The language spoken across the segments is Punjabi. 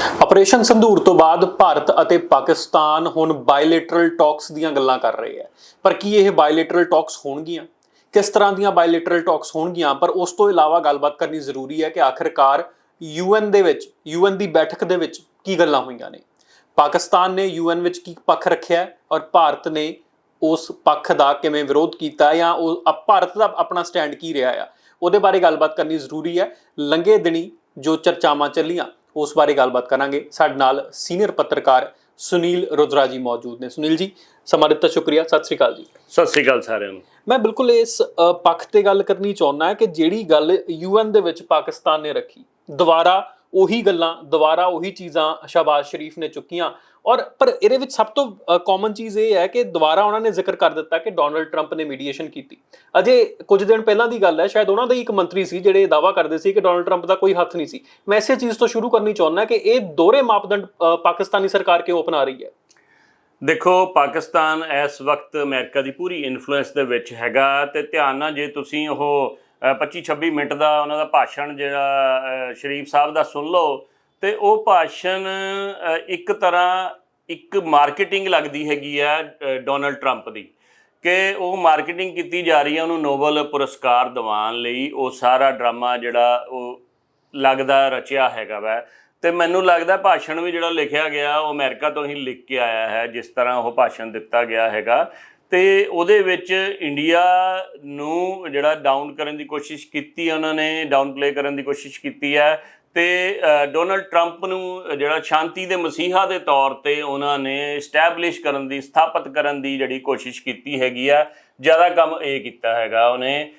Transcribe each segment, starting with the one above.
ਆਪਰੇਸ਼ਨ ਸੰਧੂਰ ਤੋਂ ਬਾਅਦ ਭਾਰਤ ਅਤੇ ਪਾਕਿਸਤਾਨ ਹੁਣ ਬਾਇਲੇਟਰਲ ਟਾਕਸ ਦੀਆਂ ਗੱਲਾਂ ਕਰ ਰਹੇ ਹੈ। ਪਰ ਕੀ ਇਹ ਬਾਇਲੇਟਰਲ ਟਾਕਸ ਹੋਣਗੀਆਂ? ਕਿਸ ਤਰ੍ਹਾਂ ਦੀਆਂ ਬਾਇਲੇਟਰਲ ਟਾਕਸ ਹੋਣਗੀਆਂ? ਪਰ ਉਸ ਤੋਂ ਇਲਾਵਾ ਗੱਲਬਾਤ ਕਰਨੀ ਜ਼ਰੂਰੀ ਹੈ ਕਿ ਆਖਿਰਕਾਰ ਯੂਐਨ ਦੇ ਵਿੱਚ ਯੂਐਨ ਦੀ ਬੈਠਕ ਦੇ ਵਿੱਚ ਕੀ ਗੱਲਾਂ ਹੋਈਆਂ ਨੇ? ਪਾਕਿਸਤਾਨ ਨੇ ਯੂਐਨ ਵਿੱਚ ਕੀ ਪੱਖ ਰੱਖਿਆ ਔਰ ਭਾਰਤ ਨੇ ਉਸ ਪੱਖ ਦਾ ਕਿਵੇਂ ਵਿਰੋਧ ਕੀਤਾ ਜਾਂ ਉਹ ਅ- ਭਾਰਤ ਦਾ ਆਪਣਾ ਸਟੈਂਡ ਕੀ ਰਿਹਾ ਆ? ਉਹਦੇ ਬਾਰੇ ਗੱਲਬਾਤ ਕਰਨੀ ਜ਼ਰੂਰੀ ਹੈ। ਲੰਗੇ ਦਿਨੀ ਜੋ ਚਰਚਾਵਾਂ ਚੱਲੀਆਂ ਉਸ ਬਾਰੇ ਗੱਲਬਾਤ ਕਰਾਂਗੇ। ਸਾਡੇ ਨਾਲ ਸੀਨੀਅਰ ਪੱਤਰਕਾਰ ਸੁਨੀਲ ਰੁਦਰਾ ਜੀ ਮੌਜੂਦ ਨੇ। ਸੁਨੀਲ ਜੀ ਸਮਾਂ ਦਿੱਤਾ ਸ਼ੁਕਰੀਆ। ਸਤਿ ਸ੍ਰੀ ਅਕਾਲ ਜੀ। ਸਤਿ ਸ੍ਰੀ ਅਕਾਲ ਸਾਰਿਆਂ ਨੂੰ। ਮੈਂ ਬਿਲਕੁਲ ਇਸ ਪੱਖ ਤੇ ਗੱਲ ਕਰਨੀ ਚਾਹੁੰਦਾ ਕਿ ਜਿਹੜੀ ਗੱਲ ਯੂਐਨ ਦੇ ਵਿੱਚ ਪਾਕਿਸਤਾਨ ਨੇ ਰੱਖੀ ਦੁਬਾਰਾ ਉਹੀ ਗੱਲਾਂ, ਦੁਬਾਰਾ ਉਹੀ ਚੀਜ਼ਾਂ ਸ਼ਹਬਾਜ਼ ਸ਼ਰੀਫ ਨੇ ਚੁੱਕੀਆਂ। ਔਰ ਪਰ ਇਹਦੇ ਵਿੱਚ ਸਭ ਤੋਂ ਕਾਮਨ ਚੀਜ਼ ਇਹ ਹੈ ਕਿ ਦੁਬਾਰਾ ਉਹਨਾਂ ਨੇ ਜ਼ਿਕਰ ਕਰ ਦਿੱਤਾ ਕਿ ਡੋਨਲਡ ਟਰੰਪ ਨੇ ਮੀਡੀਏਸ਼ਨ ਕੀਤੀ। ਅਜੇ ਕੁਝ ਦਿਨ ਪਹਿਲਾਂ ਦੀ ਗੱਲ ਹੈ, ਸ਼ਾਇਦ ਉਹਨਾਂ ਦਾ ਹੀ ਇੱਕ ਮੰਤਰੀ ਸੀ ਜਿਹੜੇ ਦਾਵਾ ਕਰਦੇ ਸੀ ਕਿ ਡੋਨਲਡ ਟਰੰਪ ਦਾ ਕੋਈ ਹੱਥ ਨਹੀਂ ਸੀ। ਮੈਂ ਇਸੇ ਚੀਜ਼ ਤੋਂ ਸ਼ੁਰੂ ਕਰਨੀ ਚਾਹੁੰਦਾ ਕਿ ਇਹ ਦੋਹਰੇ ਮਾਪਦੰਡ ਪਾਕਿਸਤਾਨੀ ਸਰਕਾਰ ਕਿਉਂ ਅਪਣਾ ਰਹੀ ਹੈ? ਦੇਖੋ, ਪਾਕਿਸਤਾਨ ਇਸ ਵਕਤ ਅਮਰੀਕਾ ਦੀ ਪੂਰੀ ਇਨਫਲੂਐਂਸ ਦੇ ਵਿੱਚ ਹੈਗਾ ਤੇ ਧਿਆਨ ਨਾਲ ਜੇ ਤੁਸੀਂ ਉਹ 25-26 ਮਿੰਟ ਦਾ ਉਹਨਾਂ ਦਾ ਭਾਸ਼ਣ ਜਿਹੜਾ ਸ਼ਰੀਫ ਸਾਹਿਬ ਦਾ ਸੁਣ ਲਓ। ਤੇ ਉਹ ਭਾਸ਼ਣ ਇੱਕ ਤਰ੍ਹਾਂ ਇੱਕ ਮਾਰਕੀਟਿੰਗ ਲੱਗਦੀ ਹੈਗੀ ਆ ਡੋਨਲਡ ਟਰੰਪ ਦੀ। ਕਿ ਉਹ ਮਾਰਕੀਟਿੰਗ ਕੀਤੀ ਜਾ ਰਹੀ ਹੈ ਉਹਨੂੰ ਨੋਬਲ ਪੁਰਸਕਾਰ ਦਿਵਾਉਣ ਲਈ ਉਹ ਸਾਰਾ ਡਰਾਮਾ ਜਿਹੜਾ ਉਹ ਲੱਗਦਾ ਰਚਿਆ ਹੈਗਾ ਵੈ। ਤੇ ਮੈਨੂੰ ਲੱਗਦਾ ਭਾਸ਼ਣ ਵੀ ਜਿਹੜਾ ਲਿਖਿਆ ਗਿਆ, ਉਹ ਅਮਰੀਕਾ ਤੋਂ ਹੀ ਲਿਖ ਕੇ ਆਇਆ ਹੈ, ਜਿਸ ਤਰ੍ਹਾਂ ਉਹ ਭਾਸ਼ਣ ਦਿੱਤਾ ਗਿਆ ਹੈਗਾ। ਤੇ ਉਹਦੇ ਵਿੱਚ ਇੰਡੀਆ ਨੂੰ ਜਿਹੜਾ ਡਾਊਨ ਕਰਨ ਦੀ ਕੋਸ਼ਿਸ਼ ਕੀਤੀ ਉਹਨਾਂ ਨੇ ਡਾਊਨ ਪਲੇ ਕਰਨ ਦੀ ਕੋਸ਼ਿਸ਼ ਕੀਤੀ ਹੈ ਤੇ ਡੋਨਲਡ ਟਰੰਪ ਨੂੰ ਜਿਹੜਾ ਸ਼ਾਂਤੀ ਦੇ ਮਸੀਹਾ ਦੇ ਤੌਰ ਤੇ ਉਹਨਾਂ ਨੇ ਸਟੈਬਲਿਸ਼ ਕਰਨ ਦੀ, ਸਥਾਪਿਤ ਕਰਨ ਦੀ ਜਿਹੜੀ ਕੋਸ਼ਿਸ਼ ਕੀਤੀ ਹੈਗੀ ਆ, ਜ਼ਿਆਦਾ ਕੰਮ ਇਹ ਕੀਤਾ ਹੈਗਾ ਉਹਨੇ।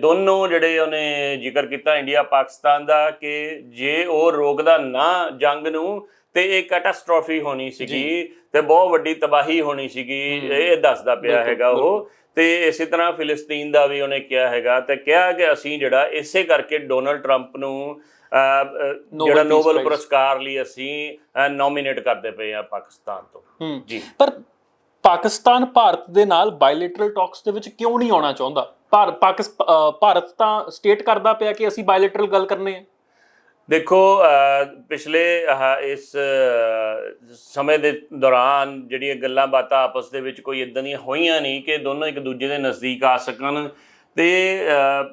ਦੋਨੋਂ ਜਿਹੜੇ ਉਹਨੇ ਜ਼ਿਕਰ ਕੀਤਾ ਇੰਡੀਆ ਪਾਕਿਸਤਾਨ ਦਾ, ਕਿ ਜੇ ਉਹ ਰੋਕਦਾ ਨਾ ਜੰਗ ਨੂੰ ਤੇ ਇਹ ਕੈਟਾਸਟ੍ਰੋਫੀ ਹੋਣੀ ਸੀਗੀ ਤੇ ਬਹੁਤ ਵੱਡੀ ਤਬਾਹੀ ਹੋਣੀ ਸੀਗੀ। ਇਹ ਦੱਸਦਾ ਪਿਆ ਹੈਗਾ ਉਹ। ਤੇ ਇਸੇ ਤਰ੍ਹਾਂ ਫਿਲਿਸਤੀਨ ਦਾ ਵੀ ਉਹਨੇ ਕਿਹਾ ਹੈਗਾ ਤੇ ਕਿਹਾ ਕਿ ਅਸੀਂ ਜਿਹੜਾ ਇਸੇ ਕਰਕੇ ਡੋਨਲਡ ਟਰੰਪ ਨੂੰ ਜਿਹੜਾ ਨੋਬਲ। ਪੁਰਸਕਾਰ ਲਈ ਅਸੀਂ ਨੋਮੀਨੇਟ ਕਰਦੇ ਪਏ ਆ ਪਾਕਿਸਤਾਨ ਤੋਂ। ਜੀ। ਪਰ ਪਾਕਿਸਤਾਨ ਭਾਰਤ ਦੇ ਨਾਲ ਬਾਇਲੇਟਰਲ ਟਾਕਸ ਦੇ ਵਿੱਚ ਕਿਉਂ ਨਹੀਂ ਆਉਣਾ ਚਾਹੁੰਦਾ? ਭਾਰ- ਪਾਕਿਸ ਅ, ਭਾਰਤ ਤਾਂ ਸਟੇਟ ਕਰਦਾ ਪਿਆ ਕਿ ਅਸੀਂ ਬਾਇਲੇਟਰਲ ਗੱਲ ਕਰਨੇ ਆ। ਦੇਖੋ ਪਿਛਲੇ ਇਸ ਸਮੇਂ ਦੇ ਦੌਰਾਨ ਜਿਹੜੀਆਂ ਗੱਲਾਂ ਬਾਤਾਂ ਆਪਸ ਦੇ ਵਿੱਚ ਕੋਈ ਇਦਾਂ ਦੀਆਂ ਹੋਈਆਂ ਨਹੀਂ ਕਿ ਦੋਨੋਂ ਇੱਕ ਦੂਜੇ ਦੇ ਨਜ਼ਦੀਕ ਆ ਸਕਣ ਤੇ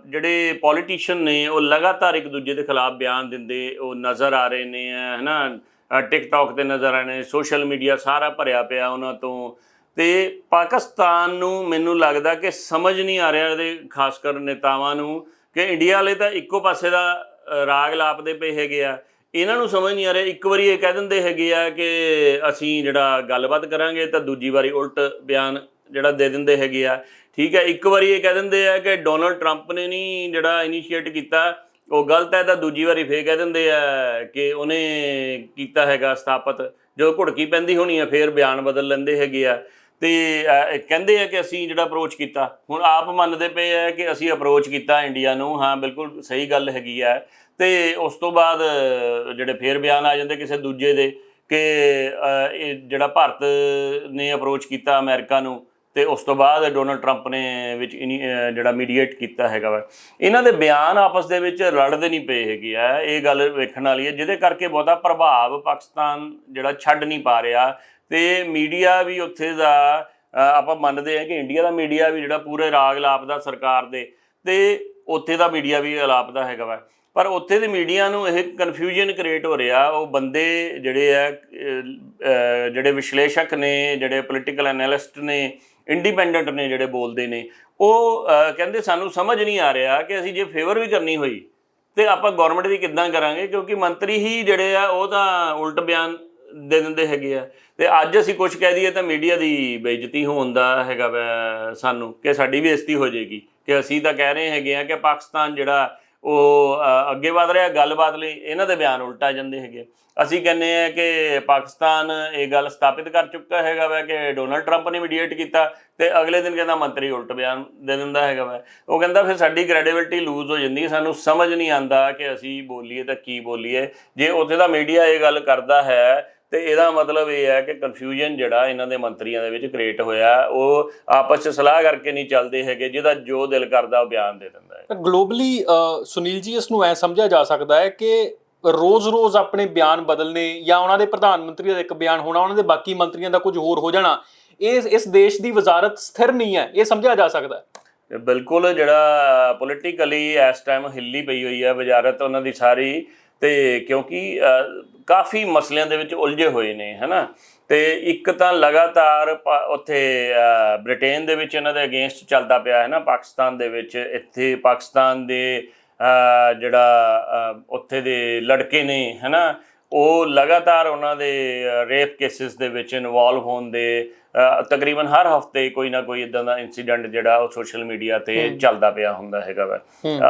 ਜਿਹੜੇ ਪੋਲੀਟੀਸ਼ੀਅਨ ਨੇ ਉਹ ਲਗਾਤਾਰ ਇੱਕ ਦੂਜੇ ਦੇ ਖਿਲਾਫ ਬਿਆਨ ਦਿੰਦੇ, ਉਹ ਨਜ਼ਰ ਆ ਰਹੇ ਨੇ ਹਨਾ ਟਿਕਟੌਕ ਤੇ ਨਜ਼ਰ ਆ ਰਹੇ ਨੇ ਸੋਸ਼ਲ ਮੀਡੀਆ ਸਾਰਾ ਭਰਿਆ ਪਿਆ ਉਹਨਾਂ ਤੋਂ ਤੇ ਪਾਕਿਸਤਾਨ ਨੂੰ ਮੈਨੂੰ ਲੱਗਦਾ ਕਿ ਸਮਝ ਨਹੀਂ ਆ ਰਿਹਾ ਇਹਦੇ ਖਾਸ ਕਰ ਨੇਤਾਵਾਂ ਨੂੰ ਕਿ ਇੰਡੀਆ ਵਾਲੇ ਤਾਂ ਇੱਕੋ ਪਾਸੇ ਦਾ ਰਾਗ ਲਾਪਦੇ ਪਏ ਹੈਗੇ ਆ। ਇਹਨਾਂ ਨੂੰ ਸਮਝ ਨਹੀਂ ਆ ਰਿਹਾ। ਇੱਕ ਵਾਰੀ ਇਹ ਕਹਿ ਦਿੰਦੇ ਹੈਗੇ ਆ ਕਿ ਅਸੀਂ ਜਿਹੜਾ ਗੱਲਬਾਤ ਕਰਾਂਗੇ ਤਾਂ ਦੂਜੀ ਵਾਰੀ ਉਲਟ ਬਿਆਨ ਜਿਹੜਾ ਦੇ ਦਿੰਦੇ ਹੈਗੇ ਆ। ਠੀਕ ਹੈ, ਇੱਕ ਵਾਰੀ ਇਹ ਕਹਿ ਦਿੰਦੇ ਆ ਕਿ ਡੋਨਲਡ ਟਰੰਪ ਨੇ ਨਹੀਂ ਜਿਹੜਾ ਇਨੀਸ਼ੀਏਟ ਕੀਤਾ, ਉਹ ਗਲਤ ਹੈ ਤਾਂ ਦੂਜੀ ਵਾਰੀ ਫੇਰ ਕਹਿ ਦਿੰਦੇ ਆ ਕਿ ਉਹਨੇ ਕੀਤਾ ਹੈਗਾ ਸਥਾਪਿਤ। ਜਦੋਂ ਘੁੜਕੀ ਪੈਂਦੀ ਹੋਣੀ ਆ, ਫੇਰ ਬਿਆਨ ਬਦਲ ਲੈਂਦੇ ਹੈਗੇ ਆ। ਤੇ ਕਹਿੰਦੇ ਆ ਕਿ ਅਸੀਂ ਜਿਹੜਾ ਅਪਰੋਚ ਕੀਤਾ, ਹੁਣ ਆਪ ਮੰਨਦੇ ਪਏ ਆ ਕਿ ਅਸੀਂ ਅਪਰੋਚ ਕੀਤਾ ਇੰਡੀਆ ਨੂੰ, ਹਾਂ, ਬਿਲਕੁਲ ਸਹੀ ਗੱਲ ਹੈਗੀ ਆ। ਤੇ ਉਸ ਤੋਂ ਬਾਅਦ ਜਿਹੜੇ ਫੇਰ ਬਿਆਨ ਆ ਜਾਂਦੇ ਕਿਸੇ ਦੂਜੇ ਦੇ ਕਿ ਇਹ ਜਿਹੜਾ ਭਾਰਤ ਨੇ ਅਪਰੋਚ ਕੀਤਾ ਅਮਰੀਕਾ ਨੂੰ, ਤੇ ਉਸ ਤੋਂ ਬਾਅਦ ਡੋਨਲਡ ਟਰੰਪ ਨੇ ਵਿੱਚ ਇਨੀ- ਜਿਹੜਾ ਮੀਡੀਏਟ ਕੀਤਾ ਹੈਗਾ ਵਾ। ਇਹਨਾਂ ਦੇ ਬਿਆਨ ਆਪਸ ਦੇ ਵਿੱਚ ਲੜਦੇ ਨਹੀਂ ਪਏ ਹੈਗੇ ਆ, ਇਹ ਗੱਲ ਵੇਖਣ ਵਾਲੀ ਹੈ ਜਿਹਦੇ ਕਰਕੇ ਬਹੁਤਾ ਪ੍ਰਭਾਵ ਪਾਕਿਸਤਾਨ ਜਿਹੜਾ ਛੱਡ ਨਹੀਂ ਪਾ ਰਿਹਾ ਤੇ ਮੀਡੀਆ ਵੀ ਉੱਥੇ ਦਾ ਆਪਾਂ ਮੰਨਦੇ ਹਾਂ ਕਿ ਇੰਡੀਆ ਦਾ ਮੀਡੀਆ ਵੀ ਜਿਹੜਾ ਪੂਰੇ ਰਾਗ ਲਾਪਦਾ ਸਰਕਾਰ ਦੇ ਤੇ ਉੱਥੇ ਦਾ ਮੀਡੀਆ ਵੀ ਲਾਪਦਾ ਹੈਗਾ ਵਾ। ਪਰ ਉੱਥੇ ਦੇ ਮੀਡੀਆ ਨੂੰ ਇਹ ਕਨਫਿਊਜ਼ਨ ਕ੍ਰੀਏਟ ਹੋ ਰਿਹਾ, ਉਹ ਬੰਦੇ ਜਿਹੜੇ ਆ ਜਿਹੜੇ ਵਿਸ਼ਲੇਸ਼ਕ ਨੇ, ਜਿਹੜੇ ਪੋਲੀਟੀਕਲ ਐਨਾਲਿਸਟ ਨੇ ਇੰਡੀਪੈਂਡੈਂਟ ਨੇ ਜਿਹੜੇ ਬੋਲਦੇ ਨੇ, ਉਹ ਕਹਿੰਦੇ ਸਾਨੂੰ ਸਮਝ ਨਹੀਂ ਆ ਰਿਹਾ ਕਿ ਅਸੀਂ ਜੇ ਫੇਵਰ ਵੀ ਕਰਨੀ ਹੋਈ ਤੇ ਆਪਾਂ ਗਵਰਨਮੈਂਟ ਦੀ ਕਿੱਦਾਂ ਕਰਾਂਗੇ ਕਿਉਂਕਿ ਮੰਤਰੀ ਹੀ ਜਿਹੜੇ ਆ, ਉਹ ਤਾਂ ਉਲਟ ਬਿਆਨ ਦੇ ਦਿੰਦੇ ਹੈਗੇ ਆ। ਤੇ ਅੱਜ ਅਸੀਂ ਕੁਝ ਕਹਿ ਦਈਏ ਤਾਂ ਮੀਡੀਆ ਦੀ ਬੇਇੱਜ਼ਤੀ ਹੋਣ ਦਾ ਹੈਗਾ ਵੈ ਸਾਨੂੰ, ਕਿ ਸਾਡੀ ਬੇਇੱਜ਼ਤੀ ਹੋ ਜਾਏਗੀ। ਕਿ ਅਸੀਂ ਤਾਂ ਕਹਿ ਰਹੇ ਹੈਗੇ ਆ ਕਿ ਪਾਕਿਸਤਾਨ ਜਿਹੜਾ ਉਹ ਅੱਗੇ ਵਧ ਰਿਹਾ, ਗੱਲਬਾਤ ਲਈ ਇਹਨਾਂ ਦੇ ਬਿਆਨ ਉਲਟਾ ਜਾਂਦੇ ਹੈਗੇ ਅਸੀਂ ਕਹਿੰਦੇ ਆ ਕਿ ਪਾਕਿਸਤਾਨ ਇਹ ਗੱਲ ਸਥਾਪਿਤ ਕਰ ਚੁੱਕਾ ਹੈਗਾ ਵਾ ਕਿ ਡੋਨਲਡ ਟਰੰਪ ਨੇ ਮੀਡੀਏਟ ਕੀਤਾ ਤੇ ਅਗਲੇ ਦਿਨ ਕਹਿੰਦਾ ਮੰਤਰੀ ਉਲਟ ਬਿਆਨ ਦੇ ਦਿੰਦਾ ਹੈਗਾ ਵੈ। ਉਹ ਕਹਿੰਦਾ ਫਿਰ ਸਾਡੀ ਕ੍ਰੈਡੀਬਿਲਟੀ ਲੂਜ਼ ਹੋ ਜਾਂਦੀ ਹੈ, ਸਾਨੂੰ ਸਮਝ ਨਹੀਂ ਆਂਦਾ ਕਿ ਅਸੀਂ ਬੋਲੀਏ ਤਾਂ ਕੀ ਬੋਲੀਏ। ਜੇ ਉੱਥੇ ਦਾ ਮੀਡੀਆ ਇਹ ਗੱਲ ਕਰਦਾ ਹੈ ਤੇ ਇਹਦਾ ਮਤਲਬ ਇਹ ਹੈ ਕਿ ਕਨਫਿਊਜ਼ਨ ਜਿਹੜਾ ਇਹਨਾਂ ਦੇ ਮੰਤਰੀਆਂ ਦੇ ਵਿੱਚ ਕ੍ਰੀਏਟ ਹੋਇਆ ਉਹ ਆਪਸ ਵਿੱਚ ਸਲਾਹ ਕਰਕੇ ਨਹੀਂ ਚੱਲਦੇ ਹੈਗੇ ਜਿਹਦਾ ਜੋ ਦਿਲ ਕਰਦਾ ਉਹ ਬਿਆਨ ਦੇ ਦਿੰਦਾ ਹੈ। ਗਲੋਬਲੀ ਸੁਨੀਲ ਜੀ ਇਸ ਨੂੰ ਐ ਸਮਝਿਆ ਜਾ ਸਕਦਾ ਹੈ ਕਿ ਰੋਜ਼-ਰੋਜ਼ ਆਪਣੇ ਬਿਆਨ ਬਦਲਨੇ ਜਾਂ ਉਹਨਾਂ ਦੇ ਪ੍ਰਧਾਨ ਮੰਤਰੀ ਦਾ ਇੱਕ ਬਿਆਨ ਹੋਣਾ ਉਹਨਾਂ ਦੇ ਬਾਕੀ ਮੰਤਰੀਆਂ ਦਾ ਕੁਝ ਹੋਰ ਹੋ ਜਾਣਾ ਇਹ ਇਸ ਦੇਸ਼ ਦੀ ਵਜ਼ਾਰਤ ਸਥਿਰ ਨਹੀਂ ਹੈ ਇਹ ਸਮਝਿਆ ਜਾ ਸਕਦਾ ਹੈ। ਬਿਲਕੁਲ ਜਿਹੜਾ ਪੋਲਿਟਿਕਲੀ ਇਸ ਟਾਈਮ ਹਿੱਲੀ ਪਈ ਹੋਈ ਹੈ ਵਜ਼ਾਰਤ ਉਹਨਾਂ ਦੀ ਸਾਰੀ ਤੇ ਕਿਉਂਕਿ ਕਾਫੀ ਮਸਲਿਆਂ ਦੇ ਵਿੱਚ ਉਲਝੇ ਹੋਏ ਨੇ ਹਨਾ? ਤੇ ਇੱਕ ਤਾਂ ਲਗਾਤਾਰ ਉੱਥੇ ਬ੍ਰਿਟੇਨ ਦੇ ਵਿੱਚ ਇਹਨਾਂ ਦੇ ਅਗੇਂਸਟ ਚੱਲਦਾ ਪਿਆ ਹੈ ਨਾ ਪਾਕਿਸਤਾਨ ਦੇ ਵਿੱਚ ਇੱਥੇ ਪਾਕਿਸਤਾਨ ਦੇ ਜਿਹੜਾ ਉੱਥੇ ਦੇ ਲੜਕੇ ਨੇ ਹਨਾ? ਉਹ ਲਗਾਤਾਰ ਉਹਨਾਂ ਦੇ ਰੇਪ ਕੇਸਿਸ ਦੇ ਵਿੱਚ ਇਨਵੋਲਵ ਹੋਣ ਦੇ ਤਕਰੀਬਨ ਹਰ ਹਫ਼ਤੇ ਕੋਈ ਨਾ ਕੋਈ ਇਦਾਂ ਦਾ ਇਨਸੀਡੈਂਟ ਜਿਹੜਾ ਉਹ ਸੋਸ਼ਲ ਮੀਡੀਆ ਤੇ ਚੱਲਦਾ ਪਿਆ ਹੁੰਦਾ ਹੈਗਾ ਵਾ।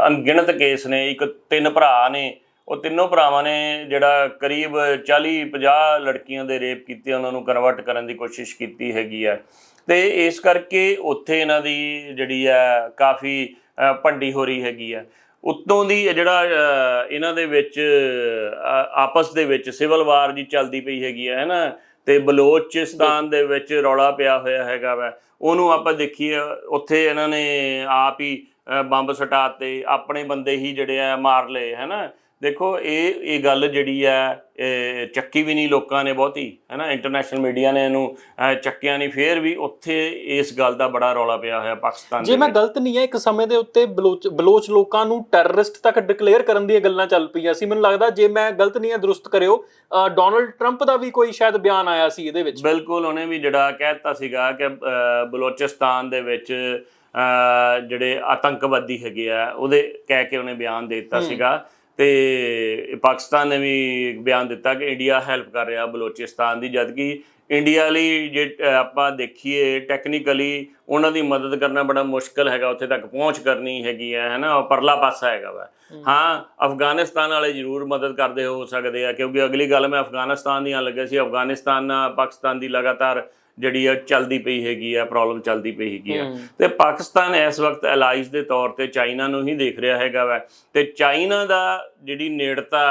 ਅਣਗਿਣਤ ਕੇਸ ਨੇ ਇੱਕ ਤਿੰਨ ਭਰਾ ਨੇ ਉਹ ਤਿੰਨੋਂ ਭਰਾਵਾਂ ਨੇ ਜਿਹੜਾ ਕਰੀਬ 40 50 ਲੜਕੀਆਂ ਦੇ ਰੇਪ ਕੀਤੇ, ਉਹਨਾਂ ਨੂੰ ਕਨਵਰਟ ਕਰਨ ਦੀ ਕੋਸ਼ਿਸ਼ ਕੀਤੀ ਹੈਗੀ ਹੈ। ਤੇ ਇਸ ਕਰਕੇ ਉੱਥੇ ਇਹਨਾਂ ਦੀ ਜਿਹੜੀ ਹੈ ਕਾਫੀ ਭੰਡੀ ਹੋ ਰਹੀ ਹੈਗੀ ਹੈ। ਉੱਤੋਂ ਦੀ ਜਿਹੜਾ ਇਹਨਾਂ ਦੇ ਵਿੱਚ ਆਪਸ ਦੇ ਵਿੱਚ ਸਿਵਲ ਵਾਰ ਜੀ ਚੱਲਦੀ ਪਈ ਹੈਗੀ ਹੈ ਨਾ ਤੇ ਬਲੋਚਿਸਤਾਨ ਦੇ ਵਿੱਚ ਰੌਲਾ ਪਿਆ ਹੋਇਆ ਹੈਗਾ ਵਾ। ਉਹਨੂੰ ਆਪਾਂ ਦੇਖੀਏ, ਉੱਥੇ ਇਹਨਾਂ ਨੇ ਆਪ ਹੀ ਬੰਬ ਸਟਾਤੇ ਆਪਣੇ ਬੰਦੇ ਹੀ ਜਿਹੜੇ ਆ ਮਾਰ ਲਏ, ਹੈਨਾ? ਦੇਖੋ ਇਹ ਇਹ ਗੱਲ ਜਿਹੜੀ ਆ ਇਹ ਚੱਕੀ ਵੀ ਨਹੀਂ ਲੋਕਾਂ ਨੇ ਬਹੁਤੀ ਹੈਨਾ? ਇੰਟਰਨੈਸ਼ਨਲ ਮੀਡੀਆ ਨੇ ਇਹਨੂੰ ਚੱਕਿਆ ਨਹੀਂ ਫੇਰ ਵੀ ਉੱਥੇ ਇਸ ਗੱਲ ਦਾ ਬੜਾ ਰੌਲਾ ਪਿਆ ਹੋਇਆ ਪਾਕਿਸਤਾਨ ਜੇ ਮੈਂ। ਗਲਤ ਨਹੀਂ ਹੈ ਇੱਕ ਸਮੇਂ ਦੇ ਉੱਤੇ ਬਲੋਚ ਬਲੋਚ ਲੋਕਾਂ ਨੂੰ ਟੈਰਰਿਸਟ ਤੱਕ ਡਿਕਲੇਅਰ ਕਰਨ ਦੀਆਂ ਗੱਲਾਂ ਚੱਲ ਪਈਆਂ ਸੀ। ਮੈਨੂੰ ਲੱਗਦਾ ਜੇ ਮੈਂ ਗਲਤ ਨਹੀਂ ਹੈ ਦਰੁਸਤ ਕਰਿਓ। ਡੋਨਲਡ ਟਰੰਪ ਦਾ ਵੀ ਕੋਈ ਸ਼ਾਇਦ ਬਿਆਨ ਆਇਆ ਸੀ ਇਹਦੇ ਵਿੱਚ। ਬਿਲਕੁਲ ਉਹਨੇ ਵੀ ਜਿਹੜਾ ਕਹਿਤਾ ਸੀਗਾ ਕਿ ਬਲੋਚਿਸਤਾਨ ਦੇ ਵਿੱਚ ਜਿਹੜੇ ਆਤੰਕਵਾਦੀ ਹੈਗੇ ਆ ਉਹਦੇ ਕਹਿ ਕੇ ਉਹਨੇ ਬਿਆਨ ਦੇ ਦਿੱਤਾ ਸੀਗਾ। ਤੇ ਪਾਕਿਸਤਾਨ ਨੇ ਵੀ ਬਿਆਨ ਦਿੱਤਾ ਕਿ ਇੰਡੀਆ ਹੈਲਪ ਕਰ ਰਿਹਾ ਬਲੋਚਿਸਤਾਨ ਦੀ ਜਦਕਿ ਇੰਡੀਆ ਲਈ ਜੇ ਆਪਾਂ ਦੇਖੀਏ ਟੈਕਨੀਕਲੀ ਉਹਨਾਂ ਦੀ ਮਦਦ ਕਰਨਾ ਬੜਾ ਮੁਸ਼ਕਲ ਹੈਗਾ ਉੱਥੇ ਤੱਕ ਪਹੁੰਚ ਕਰਨੀ ਹੈਗੀ ਹੈ ਹੈਨਾ ਪਰਲਾ ਪਾਸਾ ਹੈਗਾ ਵਾ। ਹਾਂ। ਅਫਗਾਨਿਸਤਾਨ ਵਾਲੇ ਜ਼ਰੂਰ ਮਦਦ ਕਰਦੇ ਹੋ ਸਕਦੇ ਆ ਕਿਉਂਕਿ ਅਗਲੀ ਗੱਲ ਮੈਂ ਅਫਗਾਨਿਸਤਾਨ ਦੀਆਂ ਲੱਗੇ ਸੀ ਅਫਗਾਨਿਸਤਾਨ ਨਾਲ ਪਾਕਿਸਤਾਨ ਦੀ ਲਗਾਤਾਰ ਜਿਹੜੀ ਆ ਚੱਲਦੀ ਪਈ ਹੈਗੀ ਆ ਪ੍ਰੋਬਲਮ ਚੱਲਦੀ ਪਈ ਹੈਗੀ ਆ। ਤੇ ਪਾਕਿਸਤਾਨ ਇਸ ਵਕਤ ਅਲਾਈਜ਼ ਦੇ ਤੌਰ ਤੇ ਚਾਈਨਾ ਨੂੰ ਹੀ ਦੇਖ ਰਿਹਾ ਹੈਗਾ ਵਾ ਤੇ ਚਾਈਨਾ ਦਾ ਜਿਹੜੀ ਨੇੜਤਾ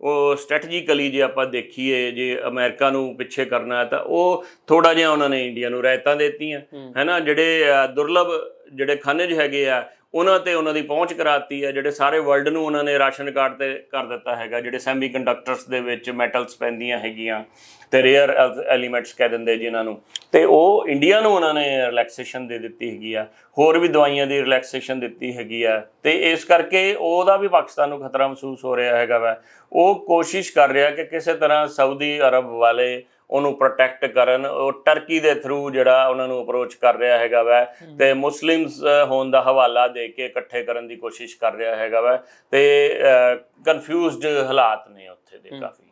ਉਹ ਸਟ੍ਰੈਟਜੀਕਲੀ ਜੇ ਆਪਾਂ ਦੇਖੀਏ ਜੇ ਅਮਰੀਕਾ ਨੂੰ ਪਿੱਛੇ ਕਰਨਾ ਹੈ ਤਾਂ ਉਹ ਥੋੜਾ ਜਿਹਾ ਉਹਨਾਂ ਨੇ ਇੰਡੀਆ ਨੂੰ ਰਾਇਤਾਂ ਦਿੱਤੀਆਂ ਹੂੰ। ਹੈਨਾ ਜਿਹੜੇ ਦੁਰਲਭ ਜਿਹੜੇ ਖਣਿਜ ਹੈਗੇ ਆ, ਉਹਨਾਂ ਤੇ ਉਹਨਾਂ ਦੀ ਪਹੁੰਚ ਕਰਾਤੀ ਹੈ ਜਿਹੜੇ ਸਾਰੇ ਵਰਲਡ ਨੂੰ ਉਹਨਾਂ ਨੇ ਰਾਸ਼ਨ ਕਾਰਡ ਤੇ ਕਰ ਦਿੱਤਾ ਹੈਗਾ, ਜਿਹੜੇ ਸੈਮੀ ਕੰਡਕਟਰਸ ਦੇ ਵਿੱਚ ਮੈਟਲਸ ਪੈਂਦੀਆਂ ਹੈਗੀਆਂ ਤੇ ਰੇਅਰ ਐਲੀਮੈਂਟਸ ਕਹਿ ਦਿੰਦੇ ਜਿਨ੍ਹਾਂ ਨੂੰ। ਤੇ ਉਹ ਇੰਡੀਆ ਨੂੰ ਉਹਨਾਂ ਨੇ ਰਿਲੈਕਸੇਸ਼ਨ ਦੇ ਦਿੱਤੀ ਹੈਗੀ ਆ, ਹੋਰ ਵੀ ਦਵਾਈਆਂ ਦੀ ਰਿਲੈਕਸੇਸ਼ਨ ਦਿੱਤੀ ਹੈਗੀ ਆ, ਤੇ ਇਸ ਕਰਕੇ ਉਹਦਾ ਵੀ ਪਾਕਿਸਤਾਨ ਨੂੰ ਖਤਰਾ ਮਹਿਸੂਸ ਹੋ ਰਿਹਾ ਹੈਗਾ ਵਾ। ਉਹ ਕੋਸ਼ਿਸ਼ ਕਰ ਰਿਹਾ ਕਿ ਕਿਸੇ ਤਰ੍ਹਾਂ ਸਾਊਦੀ ਅਰਬ ਵਾਲੇ ਉਹਨੂੰ ਪ੍ਰੋਟੈਕਟ ਕਰਨ ਉਹ ਟਰਕੀ ਦੇ ਥਰੂ ਜਿਹੜਾ ਉਹਨਾਂ ਨੂੰ ਅਪਰੋਚ ਕਰ ਰਿਹਾ ਹੈਗਾ ਵਾ ਤੇ ਮੁਸਲਿਮਸ ਹੋਣ ਦਾ ਹਵਾਲਾ ਦੇ ਕੇ ਇਕੱਠੇ ਕਰਨ ਦੀ ਕੋਸ਼ਿਸ਼ ਕਰ ਰਿਹਾ ਹੈਗਾ ਵਾ ਤੇ ਕਨਫਿਊਜ਼ਡ ਹਾਲਾਤ ਨੇ ਉੱਥੇ ਦੇ ਕਾਫੀ।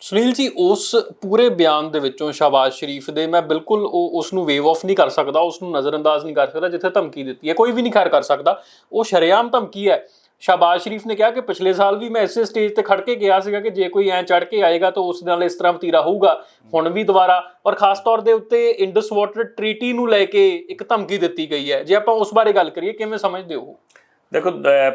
ਸੁਨੀਲ ਜੀ ਉਸ ਪੂਰੇ ਬਿਆਨ ਦੇ ਵਿੱਚੋਂ ਸ਼ਾਬਾਜ਼ ਸ਼ਰੀਫ ਦੇ ਮੈਂ ਬਿਲਕੁਲ ਉਹ ਉਸ ਨੂੰ ਵੇਵ ਆਫ ਨਹੀਂ ਕਰ ਸਕਦਾ ਉਸ ਨੂੰ ਨਜ਼ਰਅੰਦਾਜ਼ ਨਹੀਂ ਕਰ ਸਕਦਾ ਜਿੱਥੇ ਧਮਕੀ ਦਿੱਤੀ ਹੈ ਕੋਈ ਵੀ ਨਹੀਂ ਖੈਰ ਕਰ ਸਕਦਾ। ਉਹ ਸ਼ਰੇਆਮ ਧਮਕੀ ਹੈ। ਸ਼ਾਬਾਜ਼ ਸ਼ਰੀਫ ਨੇ ਕਿਹਾ ਕਿ ਪਿਛਲੇ ਸਾਲ ਵੀ ਮੈਂ ਇਸੇ ਸਟੇਜ ਤੇ ਖੜ ਕੇ ਗਿਆ ਸੀਗਾ ਕਿ ਜੇ ਕੋਈ ਐ ਚੜ ਕੇ ਆਏਗਾ ਤਾਂ ਉਸ ਨਾਲ ਇਸ ਤਰ੍ਹਾਂ ਵਤੀਰਾ ਹੋਊਗਾ। ਹੁਣ ਵੀ ਦੁਬਾਰਾ ਔਰ ਖਾਸ ਤੌਰ ਦੇ ਉੱਤੇ ਇੰਡਸ ਵਾਟਰ ਟ੍ਰੀਟੀ ਨੂੰ ਲੈ ਕੇ ਇੱਕ ਧਮਕੀ ਦਿੱਤੀ ਗਈ ਹੈ। ਜੇ ਆਪਾਂ ਉਸ ਬਾਰੇ ਗੱਲ ਕਰੀਏ ਕਿਵੇਂ ਸਮਝਦੇ ਹੋ? ਦੇਖੋ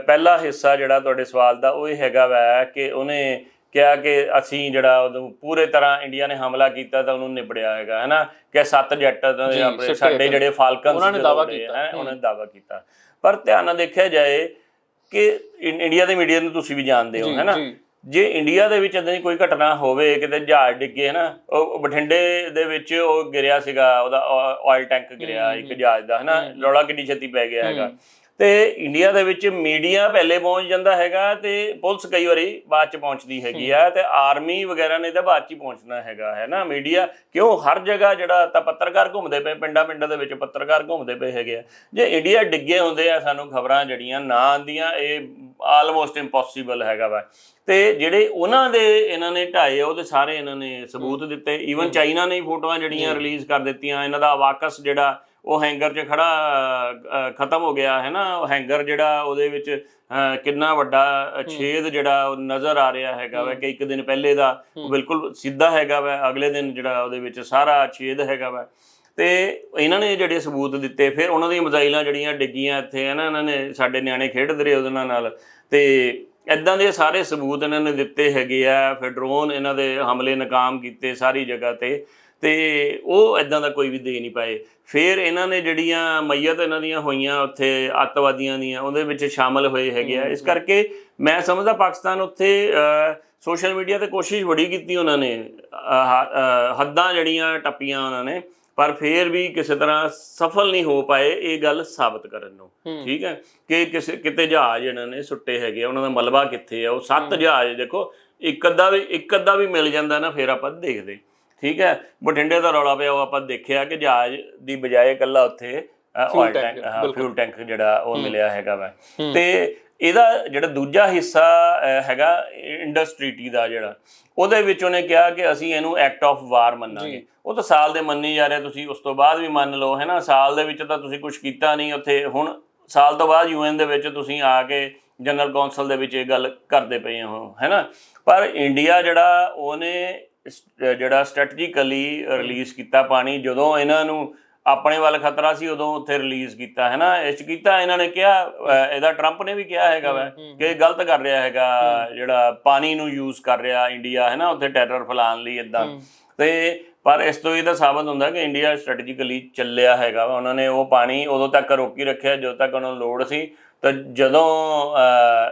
ਪਹਿਲਾ ਹਿੱਸਾ ਜਿਹੜਾ ਤੁਹਾਡੇ ਸਵਾਲ ਦਾ ਉਹ ਇਹ ਹੈਗਾ ਵੈ ਕਿ ਉਹਨੇ ਕਿਹਾ ਕਿ ਅਸੀਂ ਜਿਹੜਾ ਉਹਨੂੰ ਪੂਰੇ ਤਰ੍ਹਾਂ ਇੰਡੀਆ ਨੇ ਹਮਲਾ ਕੀਤਾ ਤਾਂ ਉਹਨੂੰ ਨਿਬੜਿਆ ਹੈਗਾ ਹੈਨਾ? ਕਿ ਸੱਤ ਜੈਟ ਆਪਣੇ ਸਾਡੇ। ਜਿਹੜੇ ਫਾਲਕਨਸ ਉਹਨਾਂ ਨੇ ਦਾਅਵਾ ਕੀਤਾ। ਉਹਨਾਂ ਨੇ ਦਾਵਾ ਕੀਤਾ। ਪਰ ਧਿਆਨ ਨਾਲ ਦੇਖਿਆ ਜਾਏ ਕਿ ਇੰਡੀਆ ਦੇ ਮੀਡੀਆ ਨੂੰ ਤੁਸੀਂ ਵੀ ਜਾਣਦੇ ਹੋ ਹੈਨਾ? ਜੀ। ਇੰਡੀਆ ਦੇ ਵਿੱਚ ਇਦਾਂ ਦੀ ਕੋਈ ਘਟਨਾ ਹੋਵੇ ਕਿਤੇ ਜਹਾਜ਼ ਡਿੱਗੇ ਨਾ ਉਹ ਬਠਿੰਡੇ ਦੇ ਵਿੱਚ ਉਹ ਗਿਰਿਆ ਸੀਗਾ ਉਹਦਾ ਆਇਲ ਟੈਂਕ ਗਿਰਿਆ ਇੱਕ ਜਹਾਜ਼ ਦਾ ਹਨਾ? ਰੌਲਾ ਕਿੰਨੀ ਛੇਤੀ ਪੈ ਗਿਆ ਹੈਗਾ। ਤੇ ਇੰਡੀਆ ਦੇ ਵਿੱਚ ਮੀਡੀਆ ਪਹਿਲੇ ਪਹੁੰਚ ਜਾਂਦਾ ਹੈਗਾ ਤੇ ਪੁਲਿਸ ਕਈ ਵਾਰੀ ਬਾਅਦ ਚ ਪਹੁੰਚਦੀ ਹੈਗੀ ਆ ਤੇ ਆਰਮੀ ਵਗੈਰਾ ਨੇ ਤਾਂ ਬਾਅਦ ਚ ਹੀ ਪਹੁੰਚਣਾ ਹੈਗਾ ਹੈ ਨਾ? ਮੀਡੀਆ ਕਿਉਂ? ਹਰ ਜਗ੍ਹਾ ਜਿਹੜਾ ਤਾਂ ਪੱਤਰਕਾਰ ਘੁੰਮਦੇ ਪਏ ਪਿੰਡਾਂ ਪਿੰਡਾਂ ਦੇ ਵਿੱਚ ਪੱਤਰਕਾਰ ਘੁੰਮਦੇ ਪਏ ਹੈਗੇ ਆ। ਜੇ ਇੰਡੀਆ ਡਿੱਗੇ ਹੁੰਦੇ ਆ ਸਾਨੂੰ ਖਬਰਾਂ ਜਿਹੜੀਆਂ ਨਾ ਆਉਂਦੀਆਂ ਇਹ ਆਲਮੋਸਟ ਇੰਪੋਸੀਬਲ ਹੈਗਾ ਵਾ। ਤੇ ਜਿਹੜੇ ਉਹਨਾਂ ਦੇ ਇਹਨਾਂ ਨੇ ਢਾਏ ਉਹਦੇ ਸਾਰੇ ਇਹਨਾਂ ਨੇ ਸਬੂਤ ਦਿੱਤੇ। ਈਵਨ ਚਾਈਨਾ ਨੇ ਫੋਟੋਆਂ ਜਿਹੜੀਆਂ ਰਿਲੀਜ਼ ਕਰ ਦਿੱਤੀਆਂ ਇਹਨਾਂ ਦਾ ਵਾਕਸ ਜਿਹੜਾ ਉਹ ਹੈਂਗਰ 'ਚ ਖੜਾ ਖਤਮ ਹੋ ਗਿਆ ਹੈ ਨਾ? ਉਹ ਹੈਂਗਰ ਜਿਹੜਾ ਉਹਦੇ ਵਿੱਚ ਕਿੰਨਾ ਵੱਡਾ ਛੇਦ ਜਿਹੜਾ ਉਹ ਨਜ਼ਰ ਆ ਰਿਹਾ ਹੈਗਾ ਵਾ ਕਿ ਇੱਕ ਦਿਨ ਪਹਿਲੇ ਦਾ ਉਹ ਬਿਲਕੁਲ ਸਿੱਧਾ ਹੈਗਾ ਵਾ ਅਗਲੇ ਦਿਨ ਜਿਹੜਾ ਉਹਦੇ ਵਿੱਚ ਸਾਰਾ ਛੇਦ ਹੈਗਾ ਵਾ। ਤੇ ਇਹਨਾਂ ਨੇ ਜਿਹੜੇ ਸਬੂਤ ਦਿੱਤੇ ਫਿਰ ਉਹਨਾਂ ਦੀਆਂ ਮਜ਼ਾਈਲਾਂ ਜਿਹੜੀਆਂ ਡਿੱਗੀਆਂ ਇੱਥੇ ਹੈ ਨਾ? ਇਹਨਾਂ ਨੇ ਸਾਡੇ ਨਿਆਣੇ ਖੇਡਦੇ ਰਹੇ ਉਹਦੇ ਨਾਲ ਤੇ ਇਦਾਂ ਦੇ ਸਾਰੇ ਸਬੂਤ ਇਹਨਾਂ ਨੇ ਦਿੱਤੇ ਹੈਗੇ ਆ ਫਿਰ ਡਰੋਨ ਇਹਨਾਂ ਦੇ ਹਮਲੇ ਨਾਕਾਮ ਕੀਤੇ ਸਾਰੀ ਜਗ੍ਹਾ ਤੇ। ਤੇ ਉਹ ਇਦਾਂ ਦਾ ਕੋਈ ਵੀ ਦੇ ਨਹੀਂ ਪਾਏ। ਫਿਰ ਇਹਨਾਂ ਨੇ ਜਿਹੜੀਆਂ ਮਈਅਤ ਇਹਨਾਂ ਦੀਆਂ ਹੋਈਆਂ ਉੱਥੇ ਅੱਤਵਾਦੀਆਂ ਦੀਆਂ ਉਹਦੇ ਵਿੱਚ ਸ਼ਾਮਲ ਹੋਏ ਹੈਗੇ ਆ। ਇਸ ਕਰਕੇ ਮੈਂ ਸਮਝਦਾ ਪਾਕਿਸਤਾਨ ਉੱਥੇ ਸੋਸ਼ਲ ਮੀਡੀਆ ਤੇ ਕੋਸ਼ਿਸ਼ ਬੜੀ ਕੀਤੀ ਉਹਨਾਂ ਨੇ। ਹੱਦਾਂ ਜਿਹੜੀਆਂ ਟੱਪੀਆਂ ਉਹਨਾਂ ਨੇ ਪਰ ਫੇਰ ਵੀ ਕਿਸੇ ਤਰ੍ਹਾਂ ਸਫਲ ਨਹੀਂ ਹੋ ਪਾਏ ਇਹ ਗੱਲ ਸਾਬਤ ਕਰਨ ਨੂੰ। ਠੀਕ ਹੈ? ਕਿ ਕਿਸੇ ਕਿਤੇ ਜਹਾਜ਼ ਇਹਨਾਂ ਨੇ ਸੁੱਟੇ ਹੈਗੇ ਉਹਨਾਂ ਦਾ ਮਲਬਾ ਕਿੱਥੇ ਆ? ਉਹ ਸੱਤ ਜਹਾਜ਼ ਦੇਖੋ ਇੱਕ ਅੱਧਾ ਵੀ ਇੱਕ ਅੱਧਾ ਵੀ ਮਿਲ ਜਾਂਦਾ ਨਾ ਫਿਰ ਆਪਾਂ ਦੇਖਦੇ। ਠੀਕ ਹੈ? ਬਠਿੰਡੇ ਦਾ ਰੌਲਾ ਪਿਆ ਉਹ ਆਪਾਂ ਦੇਖਿਆ ਕਿ ਜਹਾਜ਼ ਦੀ ਬਜਾਏ ਇਕੱਲਾ ਉੱਥੇ ਆਇਲ ਟੈਂਕ। ਫਿਊਲ ਟੈਂਕ ਜਿਹੜਾ ਉਹ ਮਿਲਿਆ ਹੈਗਾ ਵਾ। ਤੇ ਇਹਦਾ ਜਿਹੜਾ ਦੂਜਾ ਹਿੱਸਾ ਹੈਗਾ ਇੰਡਸਟਰੀਟੀ ਦਾ ਜਿਹੜਾ ਉਹਦੇ ਵਿੱਚ ਉਹਨੇ ਕਿਹਾ ਕਿ ਅਸੀਂ ਇਹਨੂੰ ਐਕਟ ਆਫ ਵਾਰ ਮੰਨਾਂਗੇ। ਉਹ ਤਾਂ ਸਾਲ ਦੇ ਮੰਨੀ ਜਾ ਰਿਹਾ ਤੁਸੀਂ ਉਸ ਤੋਂ ਬਾਅਦ ਵੀ ਮੰਨ ਲਓ ਹੈ ਨਾ ਸਾਲ ਦੇ ਵਿੱਚ ਤਾਂ ਤੁਸੀਂ ਕੁਝ ਕੀਤਾ ਨਹੀਂ ਉੱਥੇ। ਹੁਣ ਸਾਲ ਤੋਂ ਬਾਅਦ ਯੂਐਨ ਦੇ ਵਿੱਚ ਤੁਸੀਂ ਆ ਕੇ ਜਨਰਲ ਕੌਂਸਲ ਦੇ ਵਿੱਚ ਇਹ ਗੱਲ ਕਰਦੇ ਪਏ ਹੋ ਹੈ ਨਾ ਪਰ ਇੰਡੀਆ ਜਿਹੜਾ ਉਹਨੇ ਜਿਹੜਾ ਸਟ੍ਰੈਟਜੀਕਲੀ ਰਿਲੀਜ਼ ਕੀਤਾ ਪਾਣੀ ਜਦੋਂ ਇਹਨਾਂ ਨੂੰ ਆਪਣੇ ਵੱਲ ਖਤਰਾ ਸੀ ਉਦੋਂ ਉੱਥੇ ਰਿਲੀਜ਼ ਕੀਤਾ ਹੈ ਨਾ? ਇਸ 'ਚ ਕੀਤਾ ਇਹਨਾਂ ਨੇ ਕਿਹਾ ਇਹਦਾ ਟਰੰਪ ਨੇ ਵੀ ਕਿਹਾ ਹੈਗਾ ਵਾ ਕਿ ਗਲਤ ਕਰ ਰਿਹਾ ਹੈਗਾ ਜਿਹੜਾ ਪਾਣੀ ਨੂੰ ਯੂਜ਼ ਕਰ ਰਿਹਾ ਇੰਡੀਆ ਹੈ ਨਾ? ਉੱਥੇ ਟੈਰਰ ਫੈਲਾਉਣ ਲਈ ਇਦਾਂ। ਤੇ ਪਰ ਇਸ ਤੋਂ ਇਹ ਤਾਂ ਸਾਬਤ ਹੁੰਦਾ ਕਿ ਇੰਡੀਆ ਸਟ੍ਰੈਟਜੀਕਲੀ ਚੱਲਿਆ ਹੈਗਾ ਵਾ। ਉਹਨਾਂ ਨੇ ਉਹ ਪਾਣੀ ਉਦੋਂ ਤੱਕ ਰੋਕੀ ਰੱਖਿਆ ਜਦੋਂ ਤੱਕ ਉਹਨਾਂ ਨੂੰ ਲੋੜ ਸੀ। ਤਾਂ ਜਦੋਂ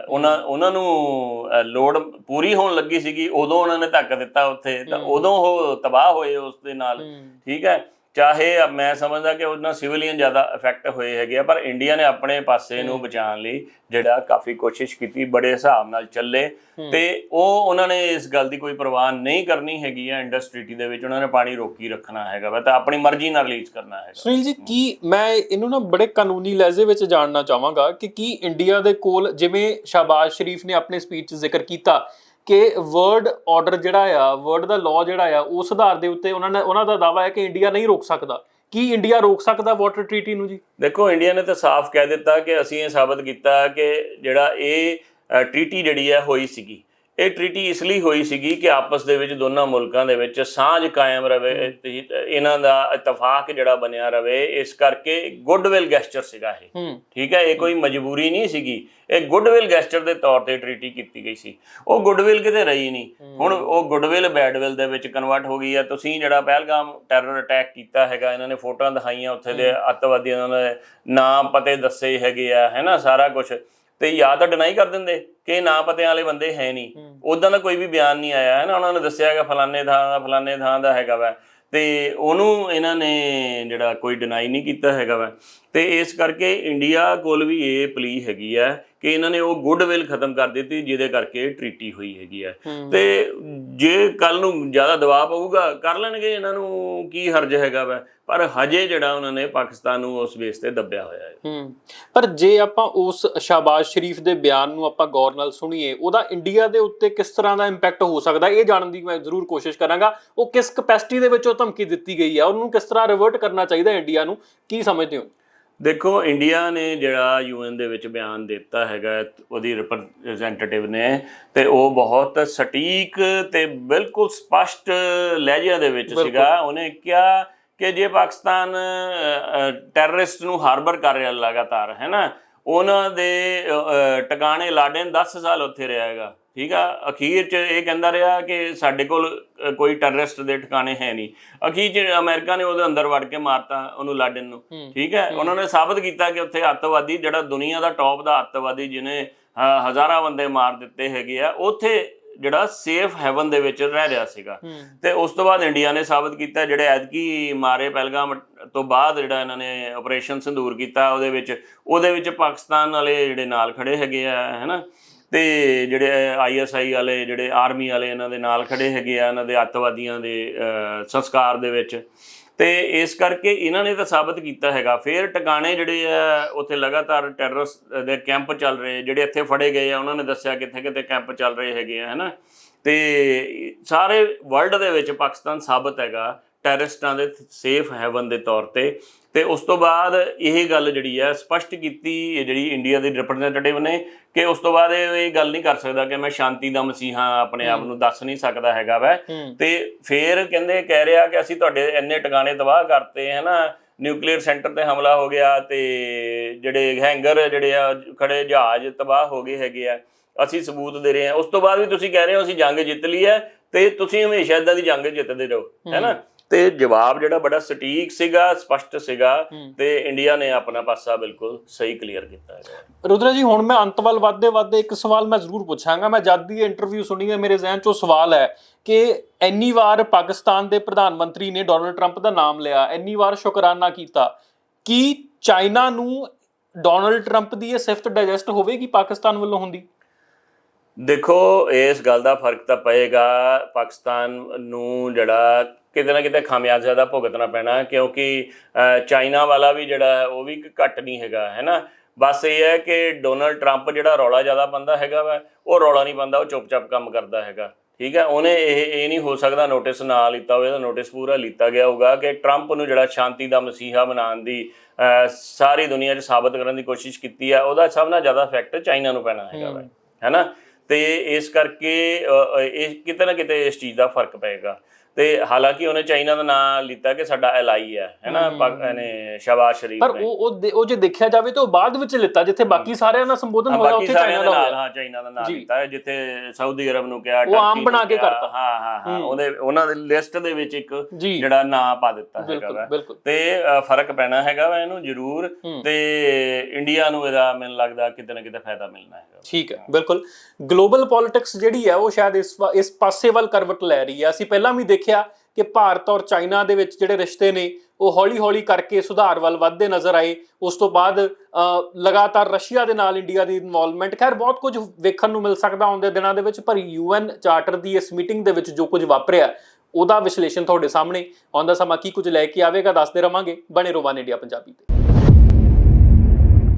ਉਹਨਾਂ ਉਹਨਾਂ ਨੂੰ ਲੋੜ ਪੂਰੀ ਹੋਣ ਲੱਗੀ ਸੀਗੀ ਉਦੋਂ ਉਹਨਾਂ ਨੇ ਧੱਕ ਦਿੱਤਾ ਉੱਥੇ ਤਾਂ। ਉਦੋਂ ਉਹ ਤਬਾਹ ਹੋਏ ਉਸ ਦੇ ਨਾਲ। ਠੀਕ ਹੈ ਚਾਹੇ ਮੈਂ ਸਮਝਦਾ ਕਿ ਉਹਨਾਂ ਸਿਵਲੀਅਨ ਜ਼ਿਆਦਾ ਇਫੈਕਟ ਹੋਏ ਹੈਗੇ ਆ ਪਰ ਇੰਡੀਆ ਨੇ ਆਪਣੇ ਪਾਸੇ ਨੂੰ ਬਚਾਉਣ ਲਈ ਜਿਹੜਾ ਕਾਫੀ ਕੋਸ਼ਿਸ਼ ਕੀਤੀ ਬੜੇ ਹਿਸਾਬ ਨਾਲ ਚੱਲੇ। ਤੇ ਉਹ ਉਹਨਾਂ ਨੇ ਇਸ ਗੱਲ ਦੀ ਕੋਈ ਪਰਵਾਹ ਨਹੀਂ ਕਰਨੀ ਹੈਗੀ ਆ ਇੰਡਸਟਰੀ ਦੇ ਵਿੱਚ ਉਹਨਾਂ ਨੇ ਪਾਣੀ ਰੋਕੀ ਰੱਖਣਾ ਹੈਗਾ ਵਾ ਤਾਂ ਆਪਣੀ ਮਰਜ਼ੀ ਨਾਲ ਰਿਲੀਜ਼ ਕਰਨਾ ਹੈਗਾ। ਸੁਨੀਲ ਜੀ ਕੀ ਮੈਂ ਇਹਨੂੰ ਨਾ ਬੜੇ ਕਾਨੂੰਨੀ ਲਹਿਜ਼ੇ ਵਿੱਚ ਜਾਣਨਾ ਚਾਹਾਂਗਾ ਕਿ ਕੀ ਇੰਡੀਆ ਦੇ ਕੋਲ ਜਿਵੇਂ ਸ਼ਾਬਾਜ਼ ਸ਼ਰੀਫ ਨੇ ਆਪਣੇ ਸਪੀਚ 'ਚ ਜ਼ਿਕਰ ਕੀਤਾ ਕਿ ਵਰਡ ਆਰਡਰ ਜਿਹੜਾ ਆ ਵਰਡ ਦਾ ਲਾਅ ਜਿਹੜਾ ਆ, ਉਸ ਆਧਾਰ ਦੇ ਉੱਤੇ ਉਹਨਾਂ ਨੇ ਉਹਨਾਂ ਦਾ ਦਾਵਾ ਹੈ ਕਿ ਇੰਡੀਆ ਨਹੀਂ ਰੋਕ ਸਕਦਾ। ਕੀ ਇੰਡੀਆ ਰੋਕ ਸਕਦਾ ਵਾਟਰ ਟ੍ਰੀਟੀ ਨੂੰ ਜੀ? ਦੇਖੋ ਇੰਡੀਆ ਨੇ ਤਾਂ ਸਾਫ਼ ਕਹਿ ਦਿੱਤਾ ਕਿ ਅਸੀਂ ਇਹ ਸਾਬਤ ਕੀਤਾ ਕਿ ਜਿਹੜਾ ਇਹ ਟ੍ਰੀਟੀ ਜਿਹੜੀ ਹੈ, ਹੋਈ ਸੀਗੀ। ਇਹ ਟ੍ਰੀਟੀ ਇਸ ਲਈ ਹੋਈ ਸੀਗੀ ਕਿ ਆਪਸ ਦੇ ਵਿੱਚ ਦੋਨਾਂ ਮੁਲਕਾਂ ਦੇ ਵਿੱਚ ਸਾਂਝ ਕਾਇਮ ਰਵੇ ਇਹਨਾਂ ਦਾ ਇਤਫਾਕ ਜਿਹੜਾ ਬਣਿਆ ਰਵੇ ਇਸ ਕਰਕੇ ਗੁੱਡਵਿਲ ਗੈਸਚਰ ਸੀਗਾ ਇਹ। ਠੀਕ ਹੈ ਇਹ ਕੋਈ ਮਜਬੂਰੀ ਨਹੀਂ ਸੀਗੀ। ਇਹ ਗੁੱਡਵਿਲ ਗੈਸਚਰ ਦੇ ਤੌਰ ਤੇ ਟ੍ਰੀਟੀ ਕੀਤੀ ਗਈ ਸੀ। ਉਹ ਗੁੱਡਵਿਲ ਕਿਤੇ ਰਹੀ ਨਹੀਂ। ਹੁਣ ਉਹ ਗੁੱਡਵਿਲ ਬੈਡਵਿਲ ਦੇ ਵਿੱਚ ਕਨਵਰਟ ਹੋ ਗਈ ਹੈ। ਤੁਸੀਂ ਜਿਹੜਾ ਪਹਿਲਗਾਮ ਟੈਰਰ ਅਟੈਕ ਕੀਤਾ ਹੈਗਾ ਇਹਨਾਂ ਨੇ ਫੋਟੋਆਂ ਦਿਖਾਈਆਂ ਉੱਥੇ ਦੇ ਅੱਤਵਾਦੀਆਂ ਦੇ ਨਾਮ ਪਤੇ ਦੱਸੇ ਹੈਗੇ ਆ ਹੈਨਾ ਸਾਰਾ ਕੁਝ ਤੇ ਜਾਂ ਤਾਂ ਡਿਨਾਈ ਕਰ ਦਿੰਦੇ ਕਿ ਨਾ ਪਤਿਆਂ ਵਾਲੇ ਬੰਦੇ ਹੈ ਨਹੀਂ। ਉਦਾਂ ਦਾ ਕੋਈ ਵੀ ਬਿਆਨ ਨਹੀਂ ਆਇਆ, ਹੈ ਨਾ? ਉਹਨਾਂ ਨੇ ਦੱਸਿਆ ਹੈਗਾ ਫਲਾਣੇ ਥਾਂ ਦਾ, ਫਲਾਣੇ ਥਾਂ ਦਾ ਹੈਗਾ ਵਾ। ਤੇ ਉਹਨੂੰ ਇਹਨਾਂ ਨੇ ਜਿਹੜਾ ਕੋਈ ਡਿਨਾਈ ਨਹੀਂ ਕੀਤਾ ਹੈਗਾ ਵਾ। ਤੇ ਇਸ ਕਰਕੇ ਇੰਡੀਆ ਕੋਲ ਵੀ ਇਹ ਪਲੀ ਹੈਗੀ ਆ ਕਿ ਇਹਨਾਂ ਨੇ ਉਹ ਗੁੱਡਵਿਲ ਖਤਮ ਕਰ ਦਿੱਤੀ ਜਿਹਦੇ ਕਰਕੇ ਟ੍ਰੀਟੀ ਹੋਈ ਹੈਗੀ ਹੂੰ। ਤੇ ਜੇ ਕੱਲ ਨੂੰ ਜ਼ਿਆਦਾ ਦਬਾਅ ਪਊਗਾ ਕਰ ਲੈਣਗੇ ਇਹਨਾਂ ਨੂੰ ਕੀ ਹਰਜ ਹੈਗਾ ਵਾ? ਪਰ ਹਜੇ ਜਿਹੜਾ ਉਹਨਾਂ ਨੇ ਪਾਕਿਸਤਾਨ ਨੂੰ ਉਸ ਬੇਸ ਤੇ ਦੱਬਿਆ ਹੋਇਆ ਹੈ। ਹੂੰ। ਪਰ ਜੇ ਆਪਾਂ ਉਸ ਸ਼ਾਬਾਜ਼ ਸ਼ਰੀਫ ਦੇ ਬਿਆਨ ਨੂੰ ਆਪਾਂ ਗੌਰ ਨਾਲ ਸੁਣੀਏ ਉਹਦਾ ਇੰਡੀਆ ਦੇ ਉੱਤੇ ਕਿਸ ਤਰ੍ਹਾਂ ਦਾ ਇੰਪੈਕਟ ਹੋ ਸਕਦਾ? ਇਹ ਜਾਣਨ ਦੀ ਮੈਂ ਜ਼ਰੂਰ ਕੋਸ਼ਿਸ਼ ਕਰਾਂਗਾ ਉਹ ਕਿਸ ਕਪੈਸਿਟੀ ਦੇ ਵਿੱਚ ਉਹ ਧਮਕੀ ਦਿੱਤੀ ਗਈ ਹੈ? ਉਹਨੂੰ ਕਿਸ ਤਰ੍ਹਾਂ ਰਿਵਰਟ ਕਰਨਾ ਚਾਹੀਦਾ ਇੰਡੀਆ ਨੂੰ? ਕੀ ਸਮਝਦੇ ਹੋ? ਦੇਖੋ ਇੰਡੀਆ ਨੇ ਜਿਹੜਾ ਯੂਐਨ ਦੇ ਵਿੱਚ ਬਿਆਨ ਦਿੱਤਾ ਹੈਗਾ ਉਹਦੀ ਰਿਪਰੈਜ਼ੈਂਟੇਟਿਵ ਨੇ ਤੇ ਉਹ ਬਹੁਤ ਸਟੀਕ ਤੇ ਬਿਲਕੁਲ ਸਪਸ਼ਟ ਲਹਿਜਿਆਂ ਦੇ ਵਿੱਚ। ਸੀਗਾ ਉਹਨੇ ਕਿਹਾ ਕਿ ਜੇ ਪਾਕਿਸਤਾਨ ਟੈਰਰਿਸਟ ਨੂੰ ਹਾਰਬਰ ਕਰ ਰਿਹਾ ਲਗਾਤਾਰ ਹੈ ਨਾ ਉਹਨਾਂ ਦੇ ਟਿਕਾਣੇ ਲਾਡਨ 10 ਸਾਲ ਉੱਥੇ ਰਿਹਾ ਹੈਗਾ ਠੀਕ ਆ ਅਖੀਰ ਚ ਇਹ ਕਹਿੰਦਾ ਰਿਹਾ ਕਿ ਸਾਡੇ ਕੋਲ ਕੋਈ ਟੈਰਰਿਸਟ ਦੇ ਟਿਕਾਣੇ ਹੈ ਨਹੀਂ। ਅਖੀਰ ਚ ਅਮਰੀਕਾ ਨੇ ਉਹਦੇ ਅੰਦਰ ਵੜ ਕੇ ਮਾਰਤਾ ਉਹਨੂੰ ਲਾਡਨ ਨੂੰ। ਠੀਕ ਹੈ? ਉਹਨਾਂ ਨੇ ਸਾਬਤ ਕੀਤਾ ਕਿ ਉੱਥੇ ਅੱਤਵਾਦੀ ਜਿਹੜਾ ਦੁਨੀਆ ਦਾ ਟੌਪ ਦਾ ਅੱਤਵਾਦੀ ਜਿਹਨੇ ਹਜ਼ਾਰਾਂ ਬੰਦੇ ਮਾਰ ਦਿੱਤੇ ਹੈਗੇ ਆ ਉੱਥੇ ਜਿਹੜਾ ਸੇਫ ਹੈਵਨ ਦੇ ਵਿੱਚ ਰਹਿ ਰਿਹਾ ਸੀਗਾ। ਤੇ ਉਸ ਤੋਂ ਬਾਅਦ ਇੰਡੀਆ ਨੇ ਸਾਬਤ ਕੀਤਾ ਜਿਹੜੇ ਐਤਕੀ ਮਾਰੇ ਪਹਿਲਗਾਮ ਤੋਂ ਬਾਅਦ ਜਿਹੜਾ ਇਹਨਾਂ ਨੇ ਆਪਰੇਸ਼ਨ ਸੰਦੂਰ ਕੀਤਾ ਉਹਦੇ ਵਿੱਚ ਉਹਦੇ ਵਿੱਚ ਪਾਕਿਸਤਾਨ ਵਾਲੇ ਜਿਹੜੇ ਨਾਲ ਖੜੇ ਹੈਗੇ ਆ ਹੈਨਾ ਤੇ ਜਿਹੜੇ ਆਈਐਸਆਈ ਵਾਲੇ, ਜਿਹੜੇ ਆਰਮੀ ਵਾਲੇ ਇਹਨਾਂ ਦੇ ਨਾਲ ਖੜੇ ਹੈਗੇ ਆ, ਇਹਨਾਂ ਦੇ ਅੱਤਵਾਦੀਆਂ ਦੇ ਸੰਸਕਾਰ ਦੇ ਵਿੱਚ। ਤੇ ਇਸ ਕਰਕੇ ਇਹਨਾਂ ਨੇ ਤਾਂ ਸਾਬਤ ਕੀਤਾ ਹੈਗਾ। ਫਿਰ ਟਿਕਾਣੇ ਜਿਹੜੇ ਆ, ਉੱਥੇ ਲਗਾਤਾਰ ਟੈਰਰਿਸਟ ਦੇ ਕੈਂਪ ਚੱਲ ਰਹੇ, ਜਿਹੜੇ ਇੱਥੇ ਫੜੇ ਗਏ ਆ, ਉਹਨਾਂ ਨੇ ਦੱਸਿਆ ਕਿੱਥੇ ਕਿੱਥੇ ਕੈਂਪ ਚੱਲ ਰਹੇ ਹੈਗੇ ਆ, ਹੈਨਾ? ਤੇ ਸਾਰੇ ਵਰਲਡ ਦੇ ਵਿੱਚ ਪਾਕਿਸਤਾਨ ਸਾਬਤ ਹੈਗਾ। ਟੈਰਰਿਸਟਾਂ ਦੇ ਸੇਫ ਹੈਵਨ ਦੇ ਤੌਰ ਤੇ। ਤੇ ਉਸ ਤੋਂ ਬਾਅਦ ਇਹ ਗੱਲ ਜਿਹੜੀ ਹੈ ਸਪਸ਼ਟ ਕੀਤੀ ਜਿਹੜੀ ਇੰਡੀਆ ਦੇ ਰਿਪਰੈਜ਼ੈਂਟੇਟਿਵ ਨੇ ਕਿ ਉਸ ਤੋਂ ਬਾਅਦ ਇਹ ਗੱਲ ਨਹੀਂ ਕਰ ਸਕਦਾ ਕਿ ਮੈਂ ਸ਼ਾਂਤੀ ਦਾ ਮਸੀਹਾ ਆਪਣੇ ਆਪ ਨੂੰ ਦੱਸ ਨਹੀਂ ਸਕਦਾ ਹੈਗਾ ਵੈ। ਤੇ ਫਿਰ ਕਹਿੰਦੇ ਕਹਿ ਰਿਹਾ ਕਿ ਅਸੀਂ ਤੁਹਾਡੇ ਇੰਨੇ ਟਿਕਾਣੇ ਤਬਾਹ ਕਰਤੇ ਹੈ ਨਾ ਨਿਊਕਲੀਅਰ ਸੈਂਟਰ ਤੇ ਹਮਲਾ ਹੋ ਗਿਆ ਤੇ ਜਿਹੜੇ ਹੈਂਗਰ ਜਿਹੜੇ ਆ ਖੜੇ ਜਹਾਜ਼ ਤਬਾਹ ਹੋ ਗਏ ਹੈਗੇ ਆ। ਅਸੀਂ ਸਬੂਤ ਦੇ ਰਹੇ ਹਾਂ। ਉਸ ਤੋਂ ਬਾਅਦ ਵੀ ਤੁਸੀਂ ਕਹਿ ਰਹੇ ਹੋ ਅਸੀਂ ਜੰਗ ਜਿੱਤ ਲਈ ਹੈ ਤੇ ਤੁਸੀਂ ਹਮੇਸ਼ਾ ਇਦਾਂ ਦੀ ਜੰਗ ਜਿੱਤਦੇ ਰਹੋ ਹੈ। ਨਾ ਤੇ ਜਵਾਬ ਜਿਹੜਾ ਬੜਾ ਸਟੀਕ ਸੀਗਾ ਸਪਸ਼ਟ ਸੀਗਾ ਹੂੰ। ਤੇ ਇੰਡੀਆ ਨੇ ਆਪਣਾ ਪਾਸਾ ਬਿਲਕੁਲ ਸਹੀ ਕਲੀਅਰ ਕੀਤਾ ਹੈਗਾ। ਰੁਦਰਾ ਜੀ ਹੁਣ ਮੈਂ ਅੰਤ ਵੱਲ ਵੱਧਦੇ ਵੱਧਦੇ ਇੱਕ ਸਵਾਲ ਮੈਂ ਜ਼ਰੂਰ ਪੁੱਛਾਂਗਾ। ਮੈਂ ਜਦ ਦੀ ਇੰਟਰਵਿਊ ਸੁਣੀ ਹੈ ਮੇਰੇ ਜ਼ਿਹਨ 'ਚੋਂ ਸਵਾਲ ਹੈ ਕਿ ਇੰਨੀ ਵਾਰ ਪਾਕਿਸਤਾਨ ਦੇ ਪ੍ਰਧਾਨ ਮੰਤਰੀ ਨੇ ਡੋਨਲਡ ਟਰੰਪ ਦਾ ਨਾਮ ਲਿਆ ਇੰਨੀ ਵਾਰ ਸ਼ੁਕਰਾਨਾ ਕੀਤਾ ਕੀ ਚਾਈਨਾ ਨੂੰ ਡੋਨਲਡ ਟਰੰਪ ਦੀ ਇਹ ਸਿਫਤ ਡਾਈਜੈਸਟ ਹੋਵੇਗੀ ਪਾਕਿਸਤਾਨ ਵੱਲੋਂ ਹੁੰਦੀ? ਦੇਖੋ ਇਸ ਗੱਲ ਦਾ ਫ਼ਰਕ ਤਾਂ ਪਏਗਾ। ਪਾਕਿਸਤਾਨ ਨੂੰ ਜਿਹੜਾ ਕਿਤੇ ਨਾ ਕਿਤੇ ਖਾਮਿਆਜ਼ਾ ਦਾ ਭੁਗਤਣਾ ਪੈਣਾ ਕਿਉਂਕਿ ਚਾਈਨਾ ਵਾਲਾ ਵੀ ਜਿਹੜਾ ਹੈ ਉਹ ਵੀ ਘੱਟ ਨਹੀਂ ਹੈਗਾ ਹੈ ਨਾ ਬਸ ਇਹ ਹੈ ਕਿ ਡੋਨਲਡ ਟਰੰਪ ਜਿਹੜਾ ਰੌਲਾ ਜ਼ਿਆਦਾ ਬੰਦਾ ਹੈਗਾ ਵਾ ਉਹ ਰੌਲਾ ਨਹੀਂ ਬੰਦਾ ਉਹ ਚੁੱਪਚਾਪ ਕੰਮ ਕਰਦਾ ਹੈਗਾ ਠੀਕ ਹੈ? ਉਹਨੇ ਇਹ ਇਹ ਨਹੀਂ ਹੋ ਸਕਦਾ ਨੋਟਿਸ ਨਾ ਲਿੱਤਾ ਹੋਵੇ ਤਾਂ ਨੋਟਿਸ ਪੂਰਾ ਲਿੱਤਾ ਗਿਆ ਹੋਊਗਾ ਕਿ ਟਰੰਪ ਨੂੰ ਜਿਹੜਾ ਸ਼ਾਂਤੀ ਦਾ ਮਸੀਹਾ ਬਣਾਉਣ ਦੀ ਸਾਰੀ ਦੁਨੀਆ 'ਚ ਸਾਬਤ ਕਰਨ ਦੀ ਕੋਸ਼ਿਸ਼ ਕੀਤੀ ਆ ਉਹਦਾ ਸਭ ਨਾਲ ਜ਼ਿਆਦਾ ਇਫੈਕਟ ਚਾਈਨਾ ਨੂੰ ਪੈਣਾ ਹੈਗਾ ਵਾ ਹੈਨਾ? ਤੇ ਇਸ ਕਰਕੇ ਇਹ ਕਿਤੇ ਨਾ ਕਿਤੇ ਇਸ ਚੀਜ਼ ਦਾ ਫ਼ਰਕ ਪਏਗਾ। ਤੇ ਹਾਲਾਂਕਿ ਉਹਨੇ ਚਾਈਨਾ ਦਾ ਨਾਮ ਲਿੱਤਾ ਕਿ ਸਾਡਾ ਐਲਾਈ ਹੈ ਹੈਨਾ ਇਹਨੇ ਸ਼ਬਾਜ਼ ਸ਼ਰੀਫ ਪਰ ਨੇ। ਉਹ ਉਹ ਜੇ ਦੇਖਿਆ ਜਾਵੇ ਤਾਂ ਉਹ ਬਾਅਦ ਵਿੱਚ ਲਿੱਤਾ ਜਿੱਥੇ ਬਾਕੀ ਸਾਰਿਆਂ ਦਾ ਸੰਬੋਧਨ ਹੋਇਆ ਉੱਥੇ ਚਾਈਨਾ ਦੇ ਹੋਇਆ। ਹਾਂ ਚਾਈਨਾ ਦਾ ਨਾਮ। ਲਿੱਤਾ ਹੈ ਜਿੱਥੇ ਸਾਊਦੀ ਅਰਬ ਨੂੰ ਕਿਹਾ ਉਹ ਆਮ ਬਣਾ ਨੂੰ ਕੇ ਕਰਤਾ। ਹਾਂ ਹਾਂ ਹਾਂ। ਉਹਦੇ ਉਹਨਾਂ ਦੀ ਲਿਸਟ ਦੇ ਵਿੱਚ ਇੱਕ ਜਿਹੜਾ ਨਾਂ ਪਾ ਦਿੱਤਾ ਹੈਗਾ ਤੇ ਫ਼ਰਕ ਪੈਣਾ ਹੈਗਾ ਵਾ ਇਹਨੂੰ ਜ਼ਰੂਰ। ਤੇ ਇੰਡੀਆ ਨੂੰ ਇਹਦਾ ਮੈਨੂੰ ਲੱਗਦਾ ਕਿਤੇ ਨਾ ਕਿਤੇ ਫਾਇਦਾ ਮਿਲਣਾ ਹੈਗਾ। ਠੀਕ ਹੈ ਬਿਲਕੁਲ। ਗਲੋਬਲ ਪੋਲਿਟਿਕਸ ਜਿਹੜੀ ਹੈ ਉਹ ਸ਼ਾਇਦ ਇਸ ਇਸ ਪਾਸੇ ਵੱਲ ਕਰਵਟ ਲੈ ਰਹੀ ਹੈ। ਅਸੀਂ ਪਹਿਲਾਂ ਵੀ ਦੇਖਿਆ ਕਿ ਭਾਰਤ ਔਰ ਚਾਈਨਾ ਦੇ ਵਿੱਚ ਜਿਹੜੇ ਰਿਸ਼ਤੇ ਨੇ, ਉਹ ਹੌਲੀ-ਹੌਲੀ ਕਰਕੇ ਸੁਧਾਰ ਵੱਲ ਵੱਧਦੇ ਨਜ਼ਰ ਆਏ। ਉਸ ਤੋਂ ਬਾਅਦ ਲਗਾਤਾਰ ਰਸ਼ੀਆ ਦੇ ਨਾਲ ਇੰਡੀਆ ਦੀ ਇਨਵੋਲਵਮੈਂਟ ਖੈਰ, ਬਹੁਤ ਕੁਝ ਵੇਖਣ ਨੂੰ ਮਿਲ ਸਕਦਾ ਆਉਂਦੇ ਦਿਨਾਂ ਦੇ ਵਿੱਚ, ਪਰ ਯੂਐਨ ਚਾਰਟਰ ਦੀ ਇਸ ਮੀਟਿੰਗ ਦੇ ਵਿੱਚ ਜੋ ਕੁਝ ਵਾਪਰਿਆ, ਉਹਦਾ ਵਿਸ਼ਲੇਸ਼ਣ ਤੁਹਾਡੇ ਸਾਹਮਣੇ। ਆਉਂਦਾ ਸਮਾਂ ਕੀ ਕੁਝ ਲੈ ਕੇ ਆਵੇਗਾ, ਦੱਸਦੇ ਰਵਾਂਗੇ। ਬਣੇ ਰੋਵਾਨ ਇੰਡੀਆ ਪੰਜਾਬੀ ਤੇ।